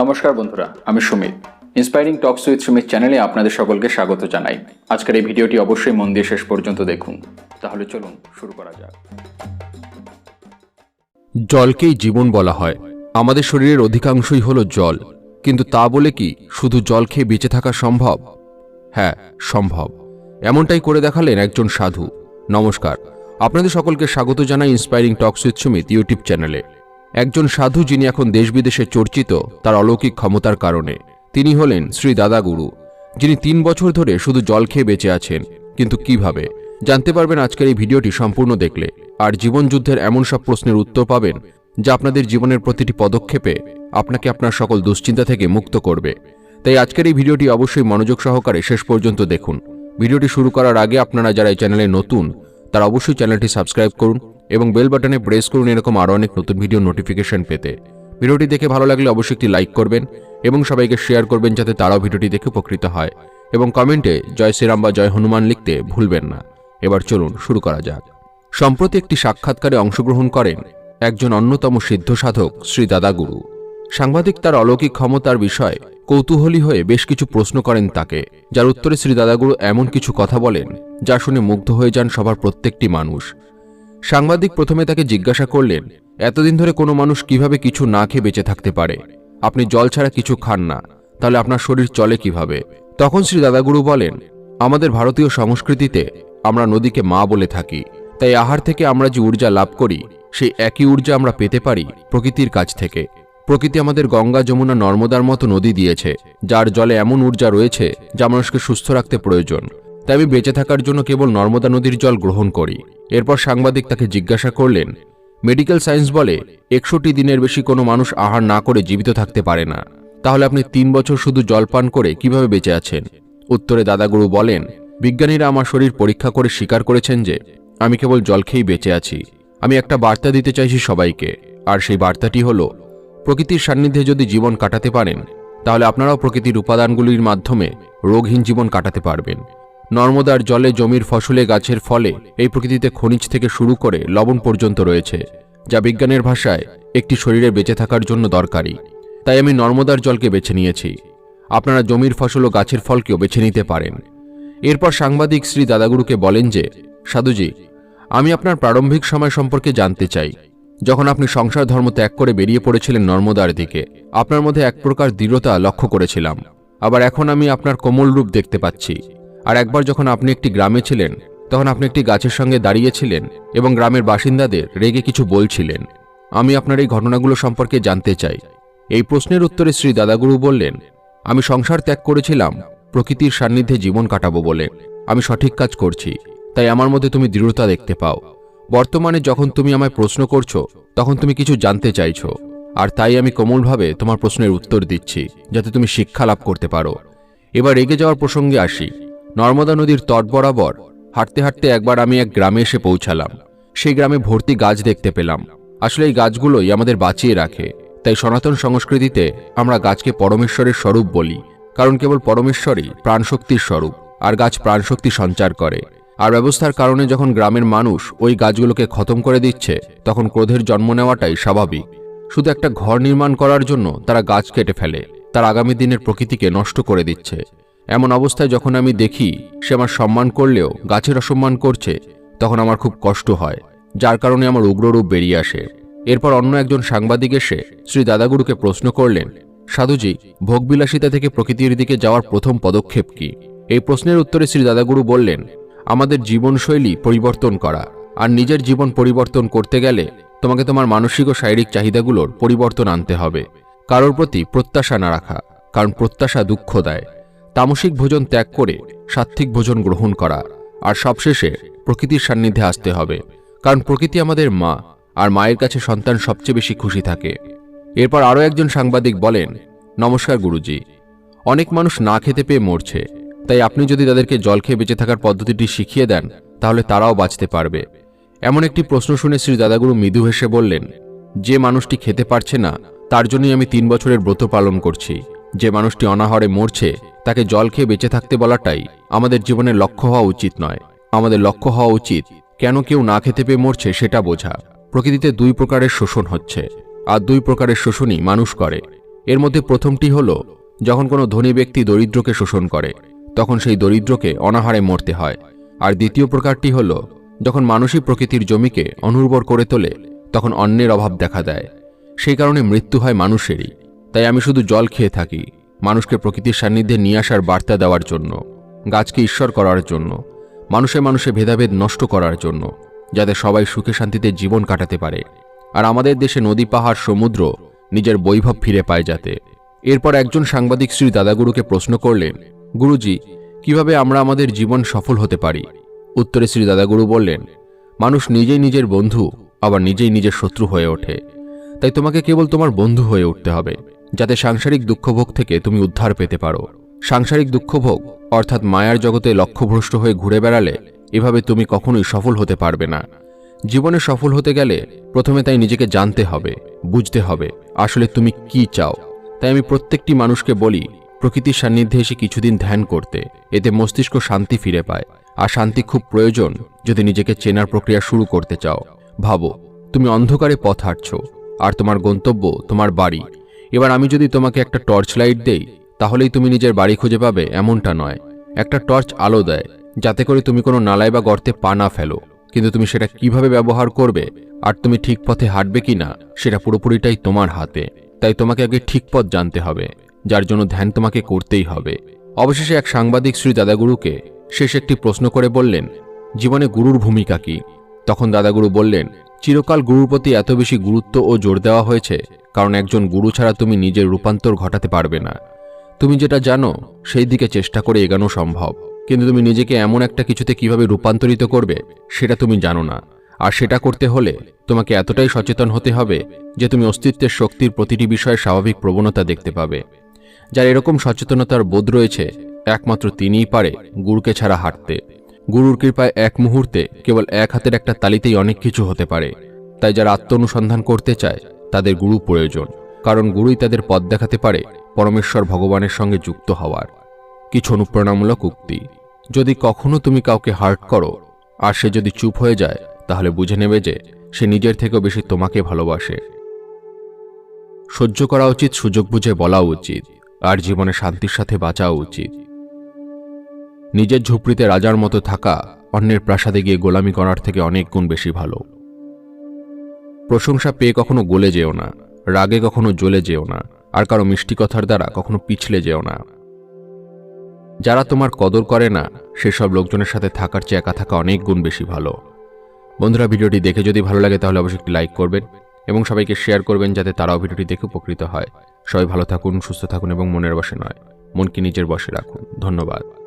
নমস্কার বন্ধুরা, আমি Sumit. Inspiring talks with Sumit চ্যানেলে আপনাদের সকলকে স্বাগত জানাই। আজকের এই ভিডিওটি অবশ্যই মন দিয়ে শেষ পর্যন্ত দেখুন। তাহলে চলুন শুরু করা যাক। জলকেই জীবন বলা হয়। আমাদের শরীরের অধিকাংশই হলো জল। কিন্তু তা বলে কি শুধু জল খেয়ে বেঁচে থাকা সম্ভব? হ্যাঁ সম্ভব। এমনটাই করে দেখালেন একজন সাধু। নমস্কার। আপনাদের সকলকে স্বাগত জানাই inspiring talks with Sumit YouTube চ্যানেলে একজন সাধু যিনি এখন দেশ বিদেশে চর্চিত, তার অলৌকিক ক্ষমতার কারণে। তিনি হলেন শ্রী দাদাগুরু, যিনি তিন বছর ধরে শুধু জল খেয়ে বেঁচে আছেন। কিন্তু কীভাবে? জানতে পারবেন আজকের এই ভিডিওটি সম্পূর্ণ দেখলে। আর জীবন যুদ্ধের এমন সব প্রশ্নের উত্তর পাবেন, যা আপনাদের জীবনের প্রতিটি পদক্ষেপে আপনাকে আপনার সকল দুশ্চিন্তা থেকে মুক্ত করবে। তাই আজকের এই ভিডিওটি অবশ্যই মনোযোগ সহকারে শেষ পর্যন্ত দেখুন। ভিডিওটি শুরু করার আগে আপনারা যারা এই চ্যানেলে নতুন তারা অবশ্যই চ্যানেলটি সাবস্ক্রাইব করুন এবং বেল বাটনে প্রেস করুন এরকম আরও অনেক নতুন ভিডিও নোটিফিকেশন পেতে। ভিডিওটি দেখে ভালো লাগলে অবশ্যই একটি লাইক করবেন এবং সবাইকে শেয়ার করবেন যাতে তারাও ভিডিওটি দেখে উপকৃত হয় এবং কমেন্টে জয় শ্রীরাম বা জয় হনুমান লিখতে ভুলবেন না। এবার চলুন শুরু করা যাক। সম্প্রতি একটি সাক্ষাৎকারে অংশগ্রহণ করেন একজন অন্যতম সিদ্ধ সাধক শ্রী দাদাগুরু। সাংবাদিক তার অলৌকিক ক্ষমতার বিষয়ে কৌতূহলী হয়ে বেশ কিছু প্রশ্ন করেন তাকে, যার উত্তরে শ্রী দাদাগুরু এমন কিছু কথা বলেন, যা শুনে মুগ্ধ হয়ে যান সবার প্রত্যেকটি মানুষ। সাংবাদিক প্রথমে তাকে জিজ্ঞাসা করলেন, এতদিন ধরে কোনো মানুষ কীভাবে কিছু না খেয়ে বেঁচে থাকতে পারে? আপনি জল ছাড়া কিছু খান না, তাহলে আপনার শরীর চলে কীভাবে? তখন শ্রী দাদাগুরু বলেন, আমাদের ভারতীয় সংস্কৃতিতে আমরা নদীকে মা বলে থাকি, তাই আহার থেকে আমরা যে ঊর্জা লাভ করি, সেই একই ঊর্জা আমরা পেতে পারি প্রকৃতির কাছ থেকে। প্রকৃতি আমাদের গঙ্গা, যমুনা, নর্মদার মতো নদী দিয়েছে, যার জলে এমন ঊর্জা রয়েছে যা মানুষকে সুস্থ রাখতে প্রয়োজন। তাই আমি বেঁচে থাকার জন্য কেবল নর্মদা নদীর জল গ্রহণ করি। এরপর সাংবাদিক তাকে জিজ্ঞাসা করলেন, মেডিকেল সায়েন্স বলে, একষট্টি দিনের বেশি কোনো মানুষ আহার না করে জীবিত থাকতে পারে না। তাহলে আপনি তিন বছর শুধু জল পান করে কীভাবে বেঁচে আছেন? উত্তরে দাদাগুরু বলেন, বিজ্ঞানীরা আমার শরীর পরীক্ষা করে স্বীকার করেছেন যে, আমি কেবল জল খেয়েই বেঁচে আছি। আমি একটা বার্তা দিতে চাইছি সবাইকে, আর সেই বার্তাটি হলো প্রকৃতির সান্নিধ্যে যদি জীবন কাটাতে পারেন, তাহলে আপনারাও প্রকৃতির উপাদানগুলির মাধ্যমে রোগহীন জীবন কাটাতে পারবেন। নর্মদার জলে জমির ফসলে গাছের ফলে এই প্রকৃতিতে খনিজ থেকে শুরু করে লবণ পর্যন্ত রয়েছে, যা বিজ্ঞানের ভাষায় একটি শরীরে বেঁচে থাকার জন্য দরকারি। তাই আমি নর্মদার জলকে বেছে নিয়েছি। আপনারা জমির ফসল ও গাছের ফলকেও বেছে নিতে পারেন। এরপর সাংবাদিক শ্রী দাদাগুরুকে বলেন যে, সাধুজি, আমি আপনার প্রারম্ভিক সময় সম্পর্কে জানতে চাই। যখন আপনি সংসার ধর্ম ত্যাগ করে বেরিয়ে পড়েছিলেন নর্মদার দিকে, আপনার মধ্যে এক প্রকার দৃঢ়তা লক্ষ্য করেছিলাম। আবার এখন আমি আপনার কোমল রূপ দেখতে পাচ্ছি। আর একবার যখন আপনি একটি গ্রামে ছিলেন, তখন আপনি একটি গাছের সঙ্গে দাঁড়িয়েছিলেন এবং গ্রামের বাসিন্দাদের রেগে কিছু বলছিলেন। আমি আপনার এই ঘটনাগুলো সম্পর্কে জানতে চাই। এই প্রশ্নের উত্তরে শ্রী দাদাগুরু বললেন, আমি সংসার ত্যাগ করেছিলাম, প্রকৃতির সান্নিধ্যে জীবন কাটাবো বলে। আমি সঠিক কাজ করছি, তাই আমার মধ্যে তুমি দৃঢ়তা দেখতে পাও। বর্তমানে যখন তুমি আমায় প্রশ্ন করছ, তখন তুমি কিছু জানতে চাইছো। আর তাই আমি কোমলভাবে তোমার প্রশ্নের উত্তর দিচ্ছি, যাতে তুমি শিক্ষা লাভ করতে পারো। এবার রেগে যাওয়ার প্রসঙ্গে আসি। নর্মদা নদীর তট বরাবর হাঁটতে হাঁটতে একবার আমি এক গ্রামে এসে পৌঁছালাম। সেই গ্রামে ভর্তি গাছ দেখতে পেলাম। আসলে এই গাছগুলোই আমাদের বাঁচিয়ে রাখে। তাই সনাতন সংস্কৃতিতে আমরা গাছকে পরমেশ্বরের স্বরূপ বলি। কারণ কেবল পরমেশ্বরই প্রাণশক্তির স্বরূপ, আর গাছ প্রাণশক্তি সঞ্চার করে। আর ব্যবস্থার কারণে যখন গ্রামের মানুষ ওই গাছগুলোকে খতম করে দিচ্ছে, তখন ক্রোধের জন্ম নেওয়াটাই স্বাভাবিক। শুধু একটা ঘর নির্মাণ করার জন্য তারা গাছ কেটে ফেলে, তার আগামী দিনের প্রকৃতিকে নষ্ট করে দিচ্ছে। এমন অবস্থায় যখন আমি দেখি সে আমার সম্মান করলেও, গাছের অসম্মান করছে, তখন আমার খুব কষ্ট হয়, যার কারণে আমার উগ্ররূপ বেরিয়ে আসে। এরপর অন্য একজন সাংবাদিক এসে শ্রী দাদাগুরুকে প্রশ্ন করলেন, সাধুজি, ভোগবিলাসিতা থেকে প্রকৃতির দিকে যাওয়ার প্রথম পদক্ষেপ কি? এই প্রশ্নের উত্তরে শ্রী দাদাগুরু বললেন আমাদের জীবনশৈলী পরিবর্তন করা। আর নিজের জীবন পরিবর্তন করতে গেলে তোমাকে তোমার মানসিক ও শারীরিক চাহিদাগুলোর পরিবর্তন আনতে হবে। কারোর প্রতি প্রত্যাশা না রাখা, কারণ প্রত্যাশা দুঃখ দেয়। তামসিক ভোজন ত্যাগ করে সাত্ত্বিক ভোজন গ্রহণ করা, আর সবশেষে প্রকৃতির সান্নিধ্যে আসতে হবে। কারণ প্রকৃতি আমাদের মা, আর মায়ের কাছে সন্তান সবচেয়ে বেশি খুশি থাকে। এরপর আরও একজন সাংবাদিক বলেন, নমস্কার গুরুজি। অনেক মানুষ না খেতে পেয়ে মরছে। তাই আপনি যদি তাদেরকে জল খেয়ে বেঁচে থাকার পদ্ধতিটি শিখিয়ে দেন, তাহলে তারাও বাঁচতে পারবে। এমন একটি প্রশ্ন শুনে শ্রী দাদাগুরু মৃদু হেসে বললেন, যে মানুষটি খেতে পারছে না, তার জন্যই আমি তিন বছরের ব্রত পালন করছি। যে মানুষটি অনাহারে মরছে, তাকে জল খেয়ে বেঁচে থাকতে বলাটাই আমাদের জীবনের লক্ষ্য হওয়া উচিত নয়। আমাদের লক্ষ্য হওয়া উচিত কেন কেউ না খেতে পেয়ে মরছে সেটা বোঝা। প্রকৃতিতে দুই প্রকারের শোষণ হচ্ছে, আর দুই প্রকারের শোষণই মানুষ করে। এর মধ্যে প্রথমটি হল, যখন কোনো ধনী ব্যক্তি দরিদ্রকে শোষণ করে তখন সেই দরিদ্রকে অনাহারে মরতে হয়। আর দ্বিতীয় প্রকারটি হল, যখন মানুষই প্রকৃতির জমিকে অনুর্বর করে তোলে, তখন অন্যের অভাব দেখা দেয়। সেই কারণে মৃত্যু হয় মানুষেরই। তাই আমি শুধু জল খেয়ে থাকি, মানুষকে প্রকৃতির সান্নিধ্যে নিয়ে আসার বার্তা দেওয়ার জন্য, গাছকে ঈশ্বর করার জন্য, মানুষে মানুষে ভেদাভেদ নষ্ট করার জন্য, যাতে সবাই সুখে শান্তিতে জীবন কাটাতে পারে। আর আমাদের দেশে নদী, পাহাড়, সমুদ্র নিজের বৈভব ফিরে পায় যাতে। এরপর একজন সাংবাদিক শ্রী দাদাগুরুকে প্রশ্ন করলেন গুরুজি, কীভাবে আমরা আমাদের জীবন সফল হতে পারি? উত্তরে শ্রী দাদাগুরু বললেন, মানুষ নিজেই নিজের বন্ধু, আবার নিজেই নিজের শত্রু হয়ে ওঠে। তাই তোমাকে কেবল তোমার বন্ধু হয়ে উঠতে হবে, যাতে সাংসারিক দুঃখভোগ থেকে তুমি উদ্ধার পেতে পারো। সাংসারিক দুঃখভোগ, অর্থাৎ মায়ার জগতে লক্ষ্যভ্রষ্ট হয়ে ঘুরে বেড়ালে, এভাবে তুমি কখনোই সফল হতে পারবে না। জীবনে সফল হতে গেলে, প্রথমে তাই নিজেকে জানতে হবে, বুঝতে হবে, আসলে তুমি কি চাও। তাই আমি প্রত্যেকটি মানুষকে বলি প্রকৃতির সান্নিধ্যে এসে কিছুদিন ধ্যান করতে, এতে মস্তিষ্ক শান্তি ফিরে পায়। আর শান্তি খুব প্রয়োজন যদি নিজেকে চেনার প্রক্রিয়া শুরু করতে চাও। ভাবো, তুমি অন্ধকারে পথ হাঁটছো, আর তোমার গন্তব্য তোমার বাড়ি। এবার আমি যদি তোমাকে একটা টর্চ লাইট দেই, তাহলেই তুমি নিজের বাড়ি খুঁজে পাবে এমনটা নয়। একটা টর্চ আলো দেয়, যাতে করে তুমি কোনো নালায় বা গর্তে পা না ফেলো। কিন্তু তুমি সেটা কীভাবে ব্যবহার করবে, আর তুমি ঠিক পথে হাঁটবে কি না সেটা পুরোপুরিটাই তোমার হাতে। তাই তোমাকে আগে ঠিক পথ জানতে হবে। যার জন্য ধ্যান তোমাকে করতেই হবে। অবশেষে এক সাংবাদিক শ্রী দাদাগুরুকে শেষ একটি প্রশ্ন করে বললেন, জীবনে গুরুর ভূমিকা কি? তখন দাদাগুরু বললেন, চিরকাল গুরুর প্রতি এত বেশি গুরুত্ব ও জোর দেওয়া হয়েছে, কারণ একজন গুরু ছাড়া তুমি নিজের রূপান্তর ঘটাতে পারবে না। তুমি যেটা জানো, সেই দিকে চেষ্টা করে এগানো সম্ভব। কিন্তু তুমি নিজেকে এমন একটা কিছুতে কীভাবে রূপান্তরিত করবে, সেটা তুমি জানো না। আর সেটা করতে হলে তোমাকে এতটাই সচেতন হতে হবে যে তুমি অস্তিত্বের শক্তির প্রতিটি বিষয়ে স্বাভাবিক প্রবণতা দেখতে পাবে। যার এরকম সচেতনতার বোধ রয়েছে, একমাত্র তিনিই পারে গুরুকে ছাড়া হাঁটতে। গুরুর কৃপায় এক মুহূর্তে কেবল এক হাতের একটা তালিতেই অনেক কিছু হতে পারে। তাই যারা আত্ম অনুসন্ধান করতে চায়, তাদের গুরু প্রয়োজন, কারণ গুরুই তাদের পথ দেখাতে পারে পরমেশ্বর ভগবানের সঙ্গে যুক্ত হওয়ার। কিছু অনুপ্রেরণামূলক উক্তি। যদি কখনো তুমি কাউকে হার্ট করো, আর সে যদি চুপ হয়ে যায়, তাহলে বুঝে নেবে যে সে নিজের থেকেও বেশি তোমাকে ভালোবাসে। সহ্য করা উচিত সুযোগ বুঝে বলা উচিত। আর জীবনে শান্তির সাথে বাঁচাও উচিত। নিজের ঝুপড়িতে রাজার মতো থাকা অন্যের প্রাসাদে গিয়ে গোলামি করার থেকে অনেক গুণ বেশি ভালো। প্রশংসা পেয়ে কখনো গলে যেও না, রাগে কখনো জ্বলে যেও না, আর কারও মিষ্টি কথার দ্বারা কখনো পিছলে যেও না। যারা তোমার কদর করে না, সেসব লোকজনের সাথে থাকার চেয়ে একা থাকা অনেক গুণ বেশি ভালো। বন্ধুরা, ভিডিওটি দেখে যদি ভালো লাগে তাহলে অবশ্যই একটি লাইক করবেন। এবং সবাইকে শেয়ার করবেন যাতে তারাও ভিডিওটি দেখে উপকৃত হয়। সবাই ভালো থাকুন, সুস্থ থাকুন এবং মনের বসে নয়। মনকে নিজের বসে রাখুন। ধন্যবাদ।